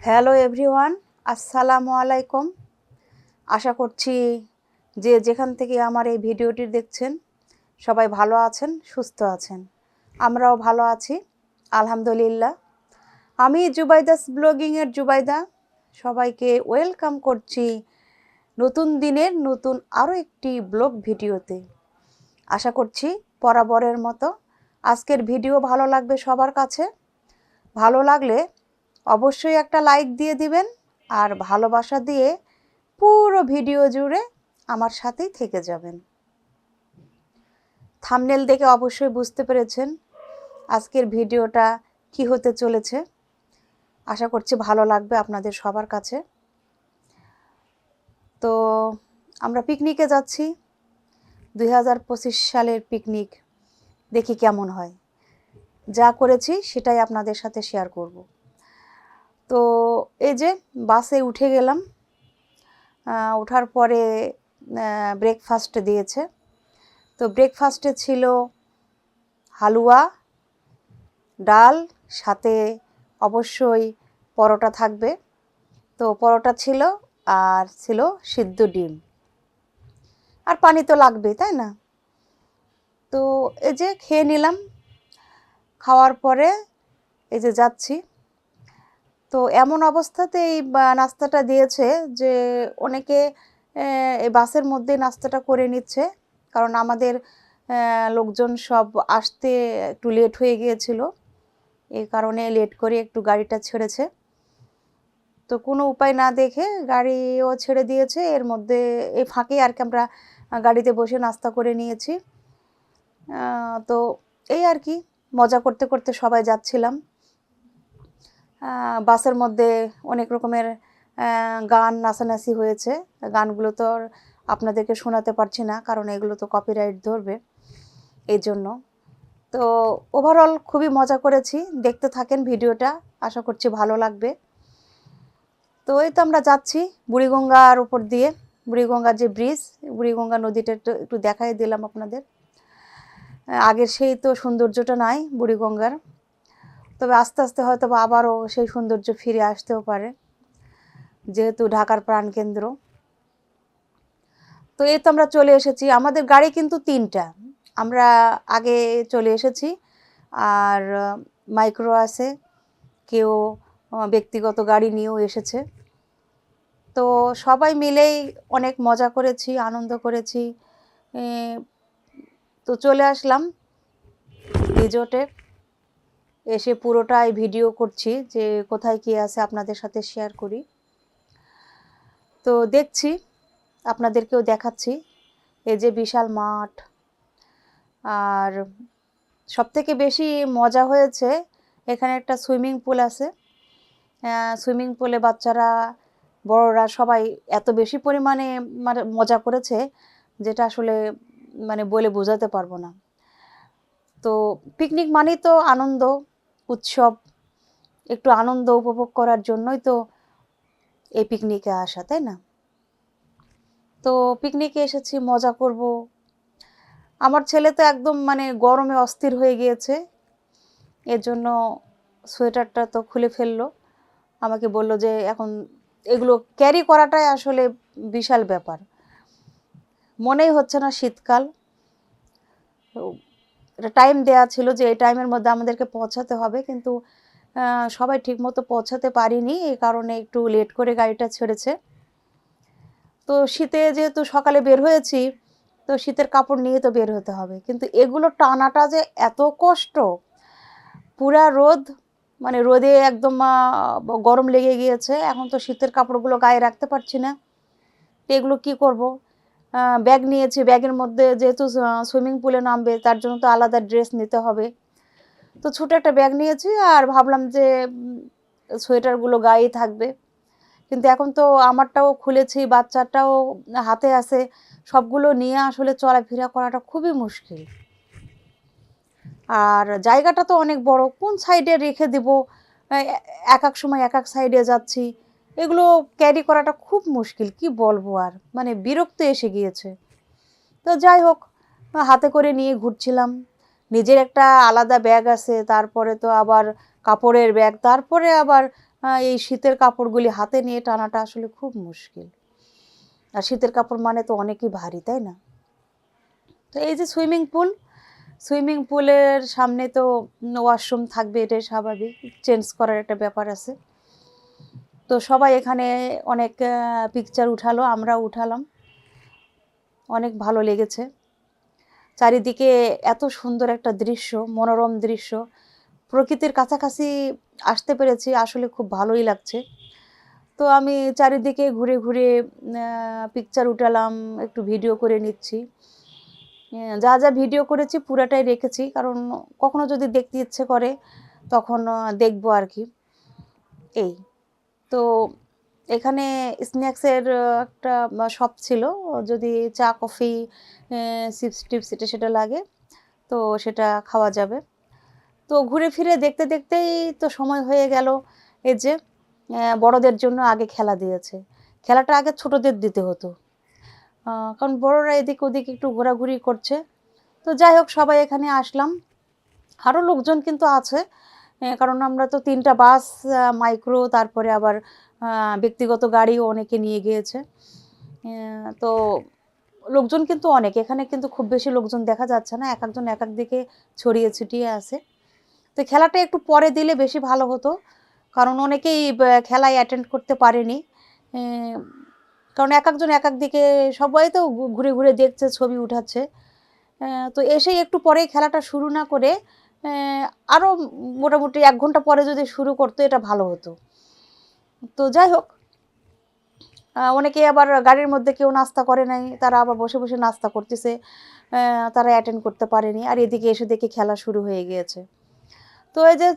Hello everyone, আসসালামু আলাইকুম। আশা করছি যে যেখান থেকে আমার এই ভিডিওটি দেখছেন, সবাই ভালো আছেন, সুস্থ আছেন। আমরাও ভালো আছি, আলহামদুলিল্লাহ। আমি জুবাইদাস ব্লগিংয়ের জুবাইদা। সবাইকে ওয়েলকাম করছি নতুন দিনের নতুন আরও একটি ব্লগ ভিডিওতে। আশা করছি বরাবরের মতো। আজকের ভিডিও ভালো লাগবে সবার কাছে। ভালো লাগলে অবশ্যই একটা লাইক দিয়ে দিবেন আর ভালোবাসা দিয়ে পুরো ভিডিও জুড়ে আমার সাথেই থেকে যাবেন। থামনেল দেখে অবশ্যই বুঝতে পেরেছেন আজকের ভিডিওটা কি হতে চলেছে। আশা করছি ভালো লাগবে আপনাদের সবার কাছে। তো আমরা পিকনিকে যাচ্ছি। দুই হাজার পঁচিশ সালের পিকনিক দেখি কেমন হয়। যা করেছি সেটাই আপনাদের সাথে শেয়ার করব। তো এই যে বাসে উঠে গেলাম। ওঠার পরে ব্রেকফাস্ট দিয়েছে। তো ব্রেকফাস্টে ছিল হালুয়া, ডাল, সাথে অবশ্যই পরোটা থাকবে। তো পরোটা ছিল আর ছিল সিদ্ধ ডিম। আর পানি তো লাগবেই, তাই না? তো এই যে খেয়ে নিলাম। খাওয়ার পরে এই যে যাচ্ছি। তো এমন অবস্থাতে এই নাস্তাটা দিয়েছে যে অনেকে এই বাসের মধ্যে নাস্তাটা করে নিচ্ছে। কারণ আমাদের লোকজন সব আসতে একটু লেট হয়ে গিয়েছিল। এই কারণে লেট করে একটু গাড়িটা ছেড়েছে। তো কোনো উপায় না দেখে গাড়িও ছেড়ে দিয়েছে। এর মধ্যে, এই ফাঁকে আর কি আমরা গাড়িতে বসে নাস্তা করে নিয়েছি। তো এই আর কি, মজা করতে করতে সবাই যাচ্ছিলাম। বাসের মধ্যে অনেক রকমের গান নাচানাচি হয়েছে। গানগুলো তো আপনাদেরকে শোনাতে পারছি না, কারণ এগুলো তো কপিরাইট ধরবে এই জন্য তো ওভারঅল খুবই মজা করেছি। দেখতে থাকেন ভিডিওটা, আশা করছি ভালো লাগবে। তো এই তো আমরা যাচ্ছি বুড়িগঙ্গার উপর দিয়ে, বুড়িগঙ্গার যে ব্রিজ বুড়িগঙ্গা নদীটা একটু একটু দেখাই দিলাম আপনাদের। আগের সেই তো সৌন্দর্যটা নাই বুড়িগঙ্গার। তবে আস্তে আস্তে হয়তো বা আবারও সেই সৌন্দর্য ফিরে আসতেও পারে, যেহেতু ঢাকার প্রাণকেন্দ্র তো এই তো আমরা চলে এসেছি। আমাদের গাড়ি কিন্তু তিনটা। আমরা আগে চলে এসেছি, আর, মাইক্রো আছে, কেউ ব্যক্তিগত গাড়ি নিয়েও এসেছে। তো সবাই মিলেই অনেক মজা করেছি, আনন্দ করেছি। তো চলে আসলাম রিজোর্টে। এসে পুরোটাই ভিডিও করছি যে কোথায় কী আছে আপনাদের সাথে শেয়ার করি। তো দেখছি, আপনাদেরকেও দেখাচ্ছি। এই যে বিশাল মাঠ। আর সবথেকে বেশি মজা হয়েছে, এখানে একটা সুইমিং পুল আছে। সুইমিং পুলে বাচ্চারা, বড়রা সবাই এত বেশি পরিমাণে মানে মজা করেছে যেটা আসলে মানে বলে বোঝাতে পারব না। তো পিকনিক মানেই তো আনন্দ। উৎসব, একটু আনন্দ উপভোগ করার জন্যই তো এই পিকনিকে আসা, তাই না? তো পিকনিকে এসেছি, মজা করব। আমার ছেলে তো একদম মানে গরমে অস্থির হয়ে গিয়েছে। এর জন্য সোয়েটারটা তো খুলে ফেলল। আমাকে বলল যে এখন এগুলো ক্যারি করাটাই আসলে বিশাল ব্যাপার। মনেই হচ্ছে না শীতকাল। এটা টাইম দেয়া ছিল যে এই টাইমের মধ্যে আমাদেরকে পৌঁছাতে হবে, কিন্তু সবাই ঠিকমতো পৌঁছাতে পারিনি, এই কারণে একটু লেট করে গাড়িটা ছেড়েছে। তো শীতে যেহেতু সকালে বের হয়েছি, তো শীতের কাপড় নিয়ে তো বের হতে হবে। কিন্তু এগুলো টানাটা যে এত কষ্ট, পুরা রোদ মানে রোদে একদম গরম লেগে গিয়েছে, এখন তো শীতের কাপড়গুলো গায়ে রাখতে পারছি না। এগুলো কি করব? ব্যাগ নিয়েছি। ব্যাগের মধ্যে যেহেতু সুইমিং পুলে নামবে, তার জন্য তো আলাদা ড্রেস নিতে হবে। তো ছোটো একটা ব্যাগ নিয়েছি আর ভাবলাম যে সোয়েটারগুলো গায়েই থাকবে। কিন্তু এখন তো আমারটাও খুলেছি, বাচ্চাটাও হাতে আছে। সবগুলো নিয়ে আসলে চলাফেরা করাটা খুবই মুশকিল। আর জায়গাটা তো অনেক বড়, কোন সাইডে রেখে দিব? এক এক সময় এক এক সাইডে যাচ্ছি। এগুলো ক্যারি করাটা খুব মুশকিল, কি বলব আর? মানে বিরক্ত এসে গিয়েছে। তো যাই হোক, হাতে করে নিয়ে ঘুরছিলাম। নিজের একটা আলাদা ব্যাগ আছে, তারপরে তো আবার কাপড়ের ব্যাগ তারপরে আবার এই শীতের কাপড়গুলি হাতে নিয়ে টানাটা আসলে খুব মুশকিল। আর শীতের কাপড় মানে তো অনেকই ভারী, তাই না? তো এই যে সুইমিং পুল, সুইমিং পুলের সামনে তো ওয়াশরুম থাকবে, এটাই স্বাভাবিক। চেঞ্জ করার একটা ব্যাপার আছে। তো সবাই এখানে অনেক পিকচার উঠালো আমরা উঠালাম। অনেক ভালো লেগেছে। চারিদিকে এত সুন্দর একটা দৃশ্য, মনোরম দৃশ্য। প্রকৃতির কাছাকাছি আসতে পেরেছি, আসলে খুব ভালোই লাগছে। তো আমি চারিদিকে ঘুরে ঘুরে পিকচার উঠালাম, একটু ভিডিও করে নিচ্ছি। যা যা ভিডিও করেছি পুরাটাই রেখেছি, কারণ কখনো যদি দেখতে ইচ্ছে করে, তখন দেখব আর কি। এই। তো এখানে স্ন্যাক্সের একটা শপ ছিল। যদি চা, কফি চিপস টিপস এটা সেটা লাগে, তো সেটা খাওয়া যাবে। তো ঘুরে ফিরে দেখতে দেখতেই তো সময় হয়ে গেল। এই যে বড়দের জন্য আগে খেলা দিয়েছে। খেলাটা আগে ছোটদের দিতে হতো। কারণ বড়রা এদিক ওদিক একটু ঘোরাঘুরি করছে। তো যাই হোক, সবাই এখানে আসলাম। আরও লোকজন কিন্তু আছে। কারণ আমরা তো তিনটা বাস মাইক্রো তারপরে আবার ব্যক্তিগত গাড়িও অনেকে নিয়ে গিয়েছে। তো লোকজন কিন্তু অনেক। এখানে কিন্তু খুব বেশি লোকজন দেখা যাচ্ছে না। এক একজন এক এক দিকে ছড়িয়ে ছিটিয়ে আছে। তো খেলাটা একটু পরে দিলে বেশি ভালো হতো। কারণ অনেকেই খেলায় অ্যাটেন্ড করতে পারেনি। কারণ এক একজন এক এক দিকে সবাই তো ঘুরে ঘুরে দেখছে, ছবি উঠাচ্ছে। তো এসেই একটু পরেই খেলাটা শুরু না করে আরও মোটামুটি এক ঘণ্টা পরে যদি শুরু করতো, এটা ভালো হতো। তো যাই হোক অনেকে আবার গাড়ির মধ্যে কেউ নাস্তা করে নাই, তারা আবার বসে বসে নাস্তা করতেছে তারা অ্যাটেন্ড করতে পারেনি, আর এদিকে এসে দেখে খেলা শুরু হয়ে গিয়েছে। তো এই যে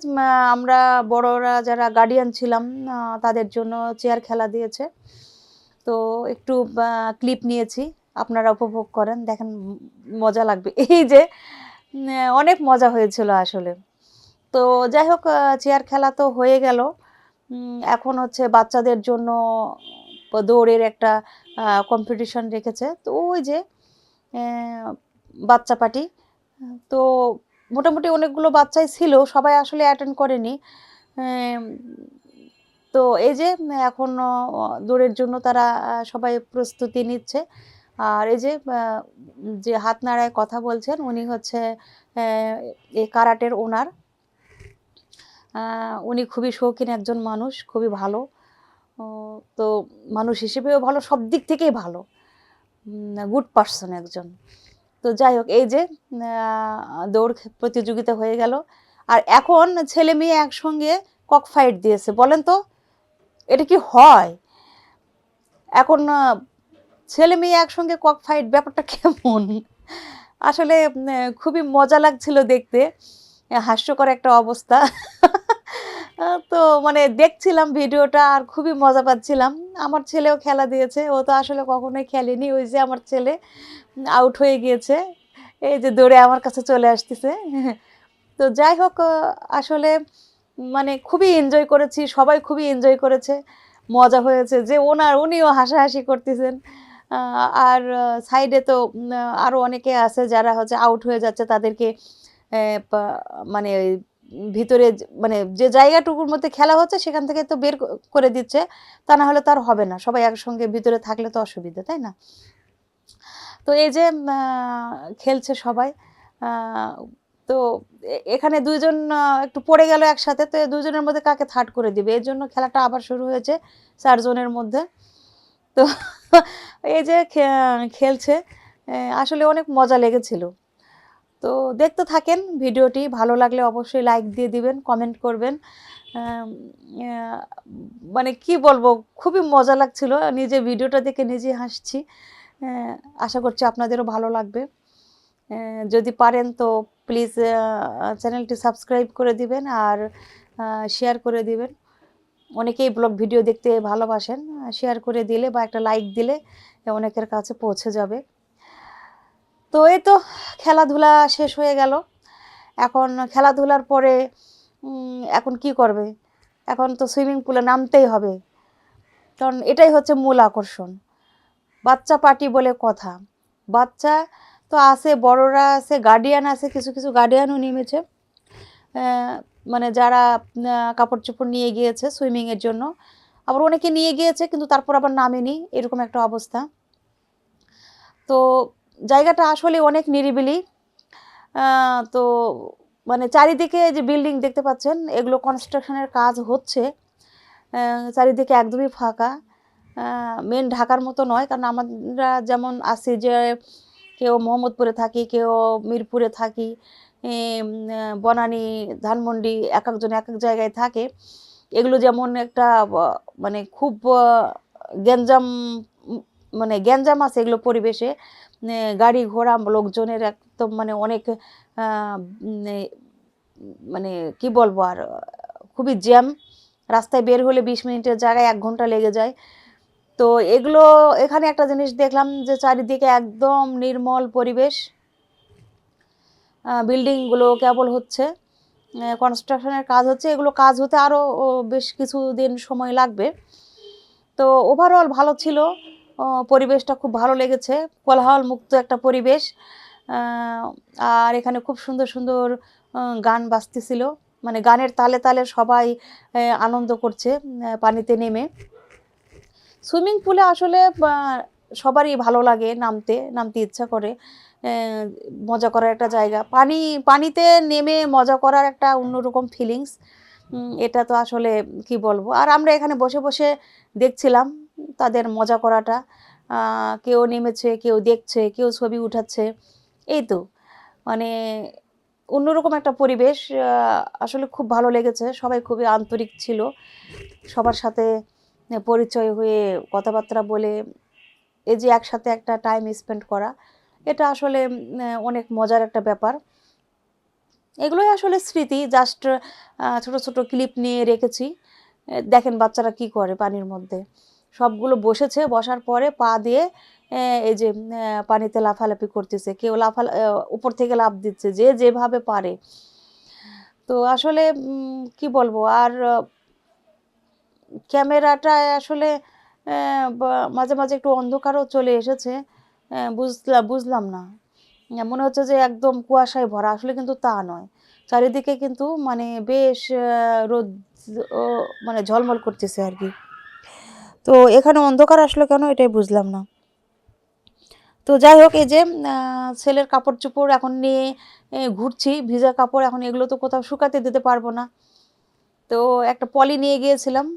আমরা বড়রা যারা গার্ডিয়ান ছিলাম তাদের জন্য চেয়ার খেলা দিয়েছে। তো একটু ক্লিপ নিয়েছি, আপনারা উপভোগ করেন, দেখেন মজা লাগবে। এই যে অনেক মজা হয়েছিল আসলে। তো যাই হোক চেয়ার খেলা তো হয়ে গেল। এখন হচ্ছে বাচ্চাদের জন্য দৌড়ের একটা কম্পিটিশন রেখেছে। তো ওই যে বাচ্চা পার্টি। তো মোটামুটি অনেকগুলো বাচ্চাই ছিল, সবাই আসলে অ্যাটেন্ড করেনি। তো এই যে, এখন দৌড়ের জন্য তারা সবাই প্রস্তুতি নিচ্ছে। আর এই যে যে হাত নাড়ায় কথা বলছেন, উনি হচ্ছে এই কারাটের ওনার। উনি খুবই শৌখিন একজন মানুষ, খুবই ভালো। তো মানুষ হিসেবেও ভালো, সব দিক থেকেই ভালো। গুড পার্সন একজন। তো যাই হোক, এই যে দৌড় প্রতিযোগিতা হয়ে গেল। আর এখন ছেলে মেয়ে একসঙ্গে কক ফাইট দিয়েছে, বলেন তো, এটা কি হয়? এখন ছেলে মেয়ে একসঙ্গে কক ফাইট ব্যাপারটা কেমন? আসলে খুবই মজা লাগছিল দেখতে। হাস্যকর একটা অবস্থা। তো মানে দেখছিলাম ভিডিওটা আর খুবই মজা পাচ্ছিলাম। আমার ছেলেও খেলা দিয়েছে, ও তো আসলে কখনোই খেলেনি। ওই যে আমার ছেলে আউট হয়ে গিয়েছে। এই যে দৌড়ে আমার কাছে চলে আসতেছে। তো যাই হোক আসলে মানে খুবই এনজয় করেছি, সবাই খুবই এনজয় করেছে। মজা হয়েছে যে ওনার, উনিও হাসাহাসি করতেছেন। আর সাইডে তো আরও অনেকে আছে যারা হচ্ছে আউট হয়ে যাচ্ছে তাদেরকে মানে ভিতরে মানে যে জায়গাটুকুর মধ্যে খেলা হচ্ছে সেখান থেকে তো বের করে দিচ্ছে, তা না হলে তার হবে না। সবাই একসঙ্গে ভিতরে থাকলে তো অসুবিধা, তাই না? তো এই যে খেলছে সবাই তো এখানে দুইজন একটু পড়ে গেল একসাথে, তো দুজনের মধ্যে কাকে থার্ড করে দিবে? এর জন্য খেলাটা আবার শুরু হয়েছে চারজনের মধ্যে। তো এই যে খেলছে আসলে অনেক মজা লেগেছিল। তো দেখতে থাকেন ভিডিওটি, ভালো লাগলে অবশ্যই লাইক দিয়ে দিবেন কমেন্ট করবেন। মানে কি বলব, খুবই মজা লাগছিল, নিজে ভিডিওটা দেখে নিজে হাসছি। আশা করছি আপনাদেরও ভালো লাগবে। যদি পারেন তো প্লিজ চ্যানেলটি সাবস্ক্রাইব করে দিবেন আর শেয়ার করে দিবেন। অনেকেই ব্লগ ভিডিও দেখতে ভালোবাসেন শেয়ার করে দিলে বা একটা লাইক দিলে অনেকের কাছে পৌঁছে যাবে। তো এই তো খেলাধুলা শেষ হয়ে গেল। এখন খেলাধুলার পরে এখন কি করবে? এখন তো সুইমিং পুলে নামতেই হবে। কারণ এটাই হচ্ছে মূল আকর্ষণ। বাচ্চা পার্টি বলে কথা। বাচ্চা তো আছে, বড়রা আছে গার্ডিয়ান আছে, কিছু কিছু গার্ডিয়ানও নেমেছে। মানে যারা কাপড় চোপড় নিয়ে গিয়েছে সুইমিংয়ের জন্য, আবার অনেকে নিয়ে গিয়েছে কিন্তু তারপর আবার নামেনি, এরকম একটা অবস্থা। তো জায়গাটা আসলে অনেক নিরিবিলি তো মানে চারিদিকে যে বিল্ডিং দেখতে পাচ্ছেন, এগুলো কনস্ট্রাকশনের কাজ হচ্ছে চারিদিকে একদমই ফাঁকা মেন ঢাকার মতো নয়, কারণ আমরা যেমন আছি যে কেউ মোহাম্মদপুরে থাকি, কেউ মিরপুরে থাকি বনানী, ধানমন্ডি এক একজন এক এক জায়গায় থাকে। এগুলো যেমন একটা মানে খুব গ্যাঞ্জাম মানে গ্যাঞ্জাম আছে এগুলো পরিবেশে। গাড়ি ঘোড়া লোকজনের একদম মানে অনেক মানে কি বলব আর, খুবই জ্যাম। রাস্তায় বের হলে বিশ মিনিটের জায়গায় এক ঘণ্টা লেগে যায়। তো এগুলো, এখানে একটা জিনিস দেখলাম যে চারিদিকে একদম নির্মল পরিবেশ। বিল্ডিংগুলো কেবল হচ্ছে। কনস্ট্রাকশনের কাজ হচ্ছে। এগুলো কাজ হতে আরও বেশ কিছু দিন সময় লাগবে। তো ওভারঅল ভালো ছিল। পরিবেশটা খুব ভালো লেগেছে। কোলাহল মুক্ত একটা পরিবেশ। আর এখানে খুব সুন্দর সুন্দর গান বাজতেছিল। মানে গানের তালে তালে সবাই আনন্দ করছে পানিতে নেমে। সুইমিং পুলে আসলে সবারই ভালো লাগে নামতে নামতে ইচ্ছা করে। মজা করার একটা জায়গা। পানি, পানিতে নেমে মজা করার একটা অন্যরকম ফিলিংস এটা তো আসলে কি বলব? আর আমরা এখানে বসে বসে দেখছিলাম তাদের মজা করাটা। কেউ নেমেছে, কেউ দেখছে, কেউ ছবি উঠাচ্ছে। এই তো। মানে অন্যরকম একটা পরিবেশ আসলে খুব ভালো লেগেছে। সবাই খুবই আন্তরিক ছিল। সবার সাথে পরিচয় হয়ে কথাবার্তা বলে, এই যে একসাথে একটা টাইম স্পেন্ড করা। এটা আসলে অনেক মজার একটা ব্যাপার। এগুলোই আসলে স্মৃতি জাস্ট ছোট ছোট ক্লিপ নিয়ে রেখেছি। দেখেন বাচ্চারা কি করে পানির মধ্যে। সবগুলো বসেছে, বসার পরে পা দিয়ে এই যে পানিতে লাফালাফি করতেছে। কেউ লাফা উপর থেকে লাফ দিচ্ছে, যে যেভাবে পারে। তো আসলে কি বলব? আর ক্যামেরাটা আসলে মাঝে মাঝে একটু অন্ধকারও চলে এসেছে। বুঝলাম বুঝলাম না। মনে হচ্ছে যে একদম কুয়াশায় ভরা, আসলে কিন্তু তা নয়। চারিদিকে কিন্তু মানে বেশ রোদ মানে ঝলমল করতেছে আর কি। তো এখানে অন্ধকার আসলো কেন এটাই বুঝলাম না। তো যাই হোক, এই যে ছেলের কাপড় চোপড় এখন নিয়ে ঘুরছি, ভিজা কাপড় এখন এগুলো তো কোথাও শুকাতে দিতে পারব না। তো একটা পলি নিয়ে গিয়েছিলাম।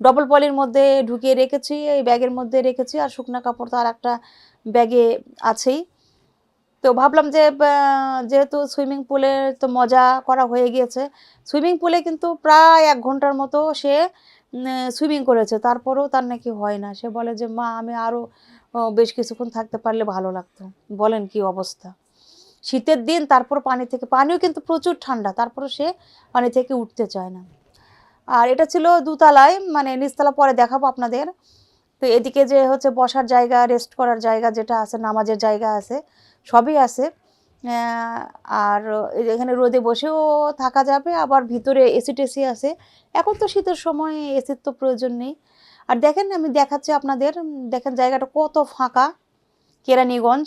ডবল পলির মধ্যে ঢুকিয়ে রেখেছি, এই ব্যাগের মধ্যে রেখেছি, আর শুকনো কাপড় তো আর একটা ব্যাগে আছেই। তো ভাবলাম যে যেহেতু সুইমিং পুলে তো মজা করা হয়ে গিয়েছে, সুইমিং পুলে কিন্তু প্রায় এক ঘণ্টার মতো সে সুইমিং করেছে। তারপরেও তার নাকি হয় না। সে বলে যে, মা, আমি আরও বেশ কিছুক্ষণ থাকতে পারলে ভালো লাগতো। বলেন কি অবস্থা? শীতের দিন তারপর পানি থেকে, পানিও কিন্তু প্রচুর ঠান্ডা, তারপরও সে পানি থেকে উঠতে চায় না। আর এটা ছিল দুতলায় মানে নিচতলা পরে দেখাবো আপনাদের। তো এদিকে যে হচ্ছে বসার জায়গা রেস্ট করার জায়গা যেটা আছে, নামাজের জায়গা আছে, সবই আছে। আর এখানে রোদে বসেও থাকা যাবে, আবার ভিতরে এসি টেসি আছে। এখন তো শীতের সময় এসির তো প্রয়োজন নেই। আর দেখেন, আমি দেখাচ্ছি আপনাদের দেখেন জায়গাটা কত ফাঁকা, কেরানীগঞ্জ।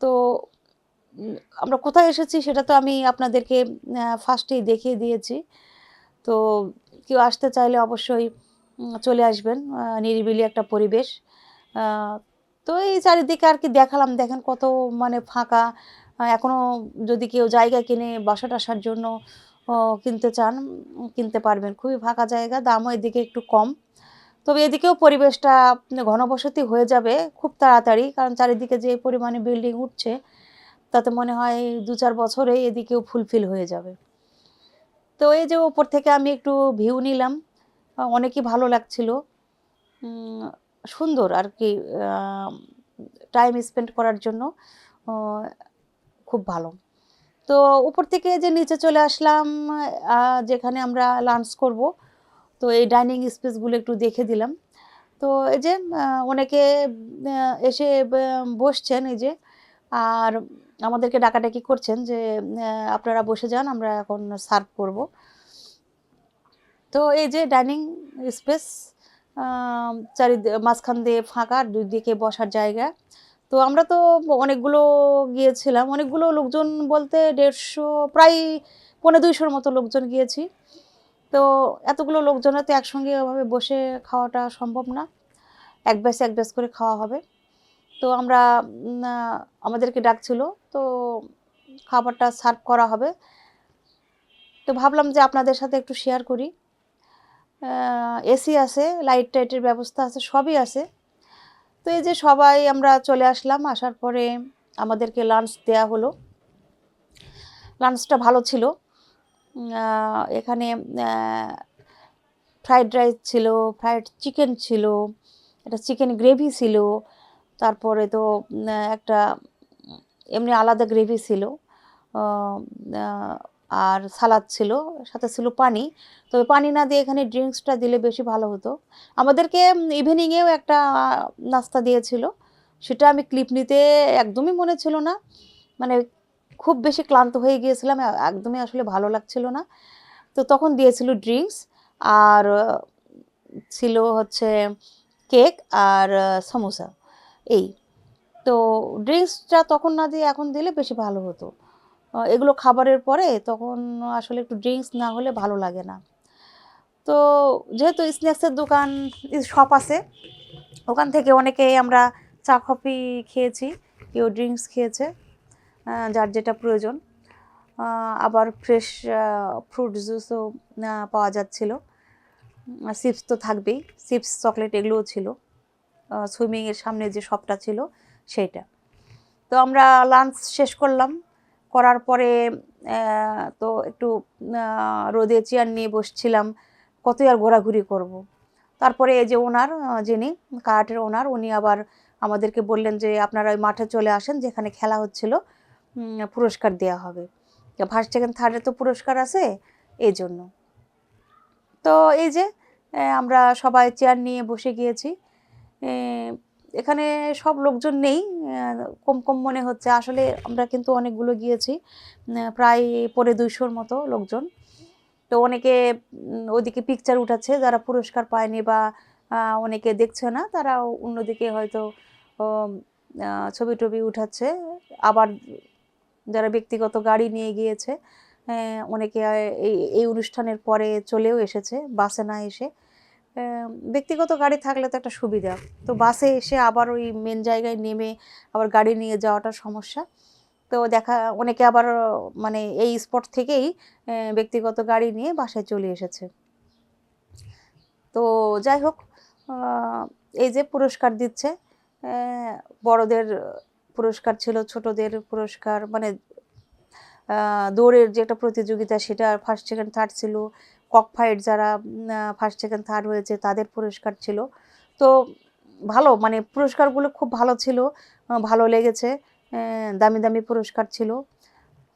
তো আমরা কোথায় এসেছি সেটা তো আমি আপনাদেরকে ফার্স্টেই দেখিয়ে দিয়েছি। তো কেউ আসতে চাইলে অবশ্যই চলে আসবেন নিরিবিলি একটা পরিবেশ। তো এই চারিদিকে আর কি দেখালাম দেখেন কত মানে ফাঁকা। আহ, এখনও যদি কেউ জায়গা কিনে বাসা টাসার জন্য কিনতে চান কিনতে পারবেন। খুবই ফাঁকা জায়গা দামও এদিকে একটু কম। তবে এদিকেও পরিবেশটা ঘনবসতি হয়ে যাবে খুব তাড়াতাড়ি কারণ চারিদিকে যে পরিমাণে বিল্ডিং উঠছে তাতে মনে হয় দু চার বছরে এদিকেও ফুলফিল হয়ে যাবে। তো এই যে ওপর থেকে আমি একটু ভিউ নিলাম অনেকই ভালো লাগছিল। সুন্দর আর কি টাইম স্পেন্ড করার জন্য খুব ভালো। তো উপর থেকে যে নিচে চলে আসলাম যেখানে আমরা লাঞ্চ করব, তো এই ডাইনিং স্পেসগুলো একটু দেখে দিলাম। তো এই যে অনেকে এসে বসছেন এই যে, আর আমাদেরকে ডাকাডাকি করছেন যে আপনারা বসে যান, আমরা এখন সার্ভ করব। তো এই যে ডাইনিং স্পেস চারি মাঝখান দিয়ে ফাঁকা দুই দিকে বসার জায়গা। তো আমরা তো অনেকগুলো গিয়েছিলাম, অনেকগুলো লোকজন বলতে দেড়শো, প্রায় পনেরো দুইশোর মতো লোকজন গিয়েছি। তো এতগুলো লোকজনের তো একসঙ্গে ওভাবে বসে খাওয়াটা সম্ভব না। এক ব্যাস এক ব্যাস করে খাওয়া হবে। তো আমরা আমাদেরকে ডাকছিল, তো খাবারটা সার্ভ করা হবে। তো ভাবলাম যে আপনাদের সাথে একটু শেয়ার করি। এসি আছে লাইট টাইটের ব্যবস্থা আছে, সবই আছে। তো এই যে সবাই আমরা চলে আসলাম, আসার পরে আমাদেরকে লাঞ্চ দেয়া হলো। লাঞ্চটা ভালো ছিল। এখানে ফ্রাইড রাইস ছিল ফ্রাইড চিকেন ছিল, একটা চিকেন গ্রেভি ছিল, তারপরে তো একটা এমনি আলাদা গ্রেভি ছিল। আর সালাদ ছিল, সাথে ছিল পানি। তবে পানি না দিয়ে এখানে ড্রিঙ্কসটা দিলে বেশি ভালো হতো। আমাদেরকে ইভিনিংয়েও একটা নাস্তা দিয়েছিল। সেটা আমি ক্লিপ নিতে একদমই মনে ছিল না। মানে খুব বেশি ক্লান্ত হয়ে গিয়েছিলাম একদমই আসলে ভালো লাগছিল না। তো তখন দিয়েছিল ড্রিঙ্কস আর ছিল হচ্ছে কেক আর সমোসা, এই। তো ড্রিঙ্কসটা তখন না দিয়ে এখন দিলে বেশি ভালো হতো। এগুলো খাবারের পরে তখন আসলে একটু ড্রিঙ্কস না হলে ভালো লাগে না। তো যেহেতু স্ন্যাক্সের দোকান শপ আছে, ওখান থেকে অনেকেই আমরা চা কফি খেয়েছি, কেউ ড্রিঙ্কস খেয়েছে যার যেটা প্রয়োজন। আবার ফ্রেশ ফ্রুট জুসও পাওয়া যাচ্ছিল। চিপস তো থাকবেই চিপস চকলেট এগুলোও ছিল। সুইমিংয়ের সামনে যে শপটা ছিল, সেইটা। তো আমরা লাঞ্চ শেষ করলাম। করার পরে তো একটু রোদে চেয়ার নিয়ে বসছিলাম, কতই আর ঘোরাঘুরি করব। তারপরে যে ওনার যিনি কারাটের ওনার, উনি আবার আমাদেরকে বললেন যে, আপনারা ওই মাঠে চলে আসেন, যেখানে খেলা হচ্ছিল পুরস্কার দেওয়া হবে ফার্স্ট সেকেন্ড থার্ডে তো পুরস্কার আছে, এই জন্য তো এই যে আমরা সবাই চেয়ার নিয়ে বসে গিয়েছি এখানে সব লোকজন নেই কম কম মনে হচ্ছে। আসলে আমরা কিন্তু অনেকগুলো গিয়েছি প্রায় পরে দুইশোর মতো লোকজন। তো অনেকে ওদিকে পিকচার উঠাচ্ছে, যারা পুরস্কার পায়নি বা অনেকে দেখছে না তারা অন্যদিকে হয়তো ছবি টবি উঠাচ্ছে। আবার যারা ব্যক্তিগত গাড়ি নিয়ে গিয়েছে অনেকে এই এই অনুষ্ঠানের পরে চলেও এসেছে, বাসে না এসে। ব্যক্তিগত গাড়ি থাকলে তো একটা সুবিধা। তো বাসে এসে আবার ওই মেন জায়গায় নেমে আবার গাড়ি নিয়ে যাওয়াটা সমস্যা। তো দেখা, অনেকে আবার মানে এই স্পট থেকেই ব্যক্তিগত গাড়ি নিয়ে বাসায় চলে এসেছে। তো যাই হোক এই যে পুরস্কার দিচ্ছে বড়দের পুরস্কার ছিল, ছোটদের পুরস্কার মানে দৌড়ের যে একটা প্রতিযোগিতা, সেটা ফার্স্ট সেকেন্ড থার্ড ছিল। কক ফাইট যারা ফার্স্ট সেকেন্ড থার্ড হয়েছে, তাদের পুরস্কার ছিল। তো ভালো মানে পুরস্কারগুলো খুব ভালো ছিল ভালো লেগেছে দামি দামি পুরস্কার ছিল।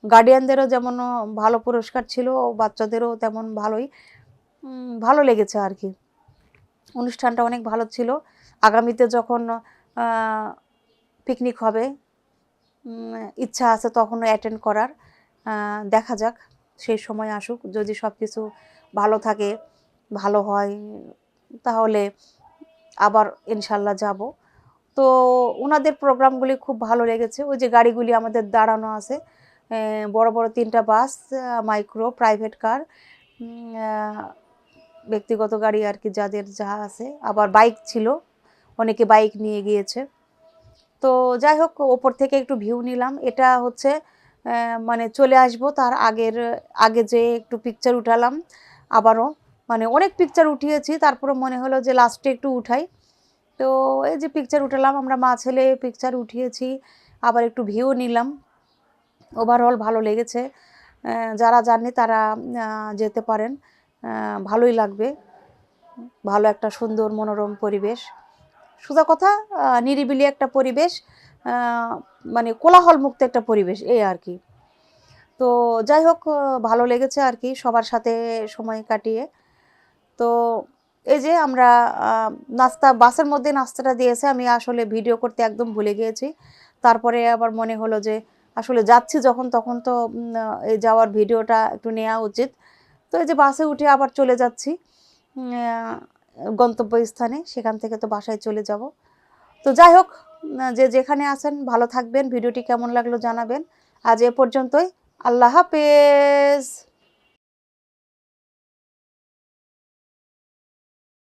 গার্ডিয়ানদেরও যেমন ভালো পুরস্কার ছিল, বাচ্চাদেরও তেমন ভালোই ভালো লেগেছে আর কি। অনুষ্ঠানটা অনেক ভালো ছিল। আগামীতে যখন পিকনিক হবে ইচ্ছা আছে তখন অ্যাটেন্ড করার দেখা যাক, সেই সময় আসুক, যদি সব কিছু ভালো থাকে, ভালো হয়, তাহলে আবার ইনশাল্লাহ যাব। তো ওনাদের প্রোগ্রামগুলি খুব ভালো লেগেছে। ওই যে গাড়িগুলি আমাদের দাঁড়ানো আছে বড় বড় তিনটা বাস মাইক্রো, প্রাইভেট কার ব্যক্তিগত গাড়ি আর কি যাদের যা আছে। আবার বাইক ছিল, অনেকে বাইক নিয়ে গিয়েছে। তো যাই হোক, ওপর থেকে একটু ভিউ নিলাম। এটা হচ্ছে মানে চলে আসব, তার আগের, আগে যে একটু পিকচার উঠালাম। আবারও মানে অনেক পিকচার উঠিয়েছি তারপরে মনে হলো যে লাস্টে একটু উঠাই। তো এই যে পিকচার উঠালাম, আমরা মা ছেলে পিকচার উঠিয়েছি, আবার একটু ভিউ নিলাম। ওভারঅল ভালো লেগেছে। যারা জানে তারা যেতে পারেন। ভালোই লাগবে। ভালো একটা সুন্দর মনোরম পরিবেশ। সোজা কথা নিরিবিলি একটা পরিবেশ মানে কোলাহল মুক্ত একটা পরিবেশ, এই আর কি। তো যাই হোক ভালো লেগেছে আর কি সবার সাথে সময় কাটিয়ে। তো এই যে আমরা নাস্তা, বাসের মধ্যে নাস্তাটা দিয়েছে, আমি আসলে ভিডিও করতে একদম ভুলে গিয়েছি। তারপরে আবার মনে হলো যে আসলে যাচ্ছি যখন, তখন তো এই যাওয়ার ভিডিওটা একটু নেওয়া উচিত। তো এই যে বাসে উঠে আবার চলে যাচ্ছি গন্তব্যস্থানে, সেখান থেকে তো বাসায় চলে যাব। তো যাই হোক যে যেখানে আছেন, ভালো থাকবেন। ভিডিওটি কেমন লাগল জানাবেন। আজ এ পর্যন্তই। আল্লাহ হাফেজ।